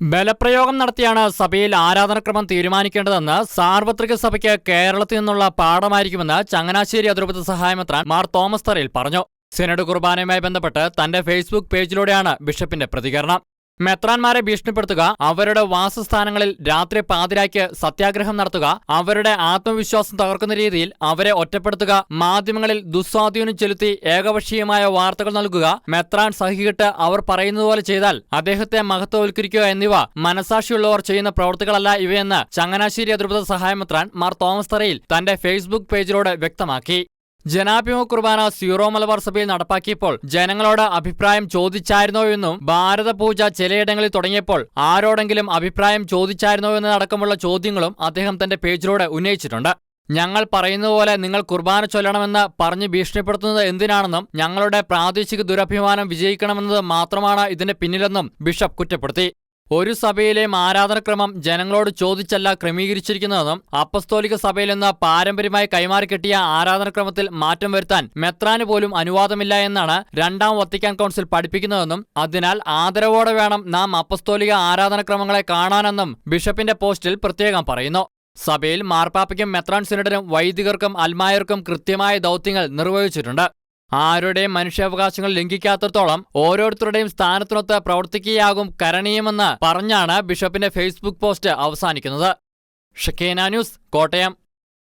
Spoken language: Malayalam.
ബലപ്രയോഗം നടത്തിയാണ് സഭയിൽ ആരാധനക്രമം തീരുമാനിക്കേണ്ടതെന്ന് സാർവത്രിക സഭയ്ക്ക് കേരളത്തിൽ നിന്നുള്ള പാഠമായിരിക്കുമെന്ന് ചങ്ങനാശ്ശേരി അതിരൂപത സഹായമെത്രാൻ മാർ തോമസ് തറയിൽ പറഞ്ഞു. സിനഡ് കുർബാനയുമായി ബന്ധപ്പെട്ട് തന്റെ ഫേസ്ബുക്ക് പേജിലൂടെയാണ് ബിഷപ്പിന്റെ പ്രതികരണം. മെത്രാൻമാരെ ഭീഷണിപ്പെടുത്തുക അവരുടെ വാസസ്ഥാനങ്ങളിൽ രാത്രി പാതിരായ്ക്ക് സത്യാഗ്രഹം നടത്തുക അവരുടെ ആത്മവിശ്വാസം തകർക്കുന്ന രീതിയിൽ അവരെ ഒറ്റപ്പെടുത്തുക മാധ്യമങ്ങളിൽ ദുസ്വാധീനം ചെലുത്തി ഏകപക്ഷീയമായ വാർത്തകൾ നൽകുക മെത്രാൻ സഹികിട്ട് അവർ പറയുന്നതുപോലെ ചെയ്താൽ അദ്ദേഹത്തെ മഹത്വവൽക്കരിക്കുക എന്നിവ മനസാക്ഷിയുള്ളവർ ചെയ്യുന്ന പ്രവൃത്തികളല്ല ഇവയെന്ന് ചങ്ങനാശ്ശേരി അതിർപ്പത സഹായമെത്രാൻ മാർ തോമസ് തറയിൽ തന്റെ ഫേസ്ബുക്ക് പേജിലൂടെ വ്യക്തമാക്കി. ജനാഭിമുഖ കുർബാന സീറോ മലബാർ സഭയിൽ നടപ്പാക്കിയപ്പോൾ ജനങ്ങളോട് അഭിപ്രായം ചോദിച്ചായിരുന്നോ എന്നും ഭാരതപൂജ ചിലയിടങ്ങളിൽ തുടങ്ങിയപ്പോൾ ആരോടെങ്കിലും അഭിപ്രായം ചോദിച്ചായിരുന്നോ എന്നതടക്കമുള്ള ചോദ്യങ്ങളും അദ്ദേഹം തന്റെ പേജിലൂടെ ഉന്നയിച്ചിട്ടുണ്ട്. ഞങ്ങൾ പറയുന്നതുപോലെ നിങ്ങൾ കുർബാന ചൊല്ലണമെന്ന് പറഞ്ഞ് ഭീഷണിപ്പെടുത്തുന്നത് എന്തിനാണെന്നും ഞങ്ങളുടെ പ്രാദേശിക ദുരഭിമാനം വിജയിക്കണമെന്നത് മാത്രമാണ് ഇതിന്റെ പിന്നിലെന്നും ബിഷപ്പ് കുറ്റപ്പെടുത്തി. ഒരു സഭയിലെ ആരാധനക്രമം ജനങ്ങളോട് ചോദിച്ചല്ല ക്രമീകരിച്ചിരിക്കുന്നതെന്നും അപ്പസ്തോലിക സഭയിൽ നിന്ന് പാരമ്പര്യമായി കൈമാറിക്കിട്ടിയ ആരാധനക്രമത്തിൽ മാറ്റം വരുത്താൻ മെത്രാന് പോലും അനുവാദമില്ല എന്നാണ് രണ്ടാം വത്തിക്കാൻ കൗൺസിൽ പഠിപ്പിക്കുന്നതെന്നും അതിനാൽ ആദരവോടെ വേണം നാം അപ്പസ്തോലിക ആരാധനക്രമങ്ങളെ കാണാനെന്നും ബിഷപ്പിന്റെ പോസ്റ്റിൽ പ്രത്യേകം പറയുന്നു. സഭയിൽ മാർപ്പാപ്പയ്ക്കും മെത്രാൻ സിനഡിനും വൈദികർക്കും അൽമായർക്കും കൃത്യമായ ദൗത്യങ്ങൾ നിർവഹിച്ചിട്ടുണ്ട്. ആരുടെയും മനുഷ്യാവകാശങ്ങൾ ലംഘിക്കാത്തടത്തോളം ഓരോരുത്തരുടെയും സ്ഥാനത്തിനൊത്ത് പ്രവർത്തിക്കുകയാകും കരണീയമെന്ന് പറഞ്ഞാണ് ബിഷപ്പിന്റെ ഫേസ്ബുക്ക് പോസ്റ്റ് അവസാനിക്കുന്നത്. ഷക്കേന ന്യൂസ് കോട്ടയം.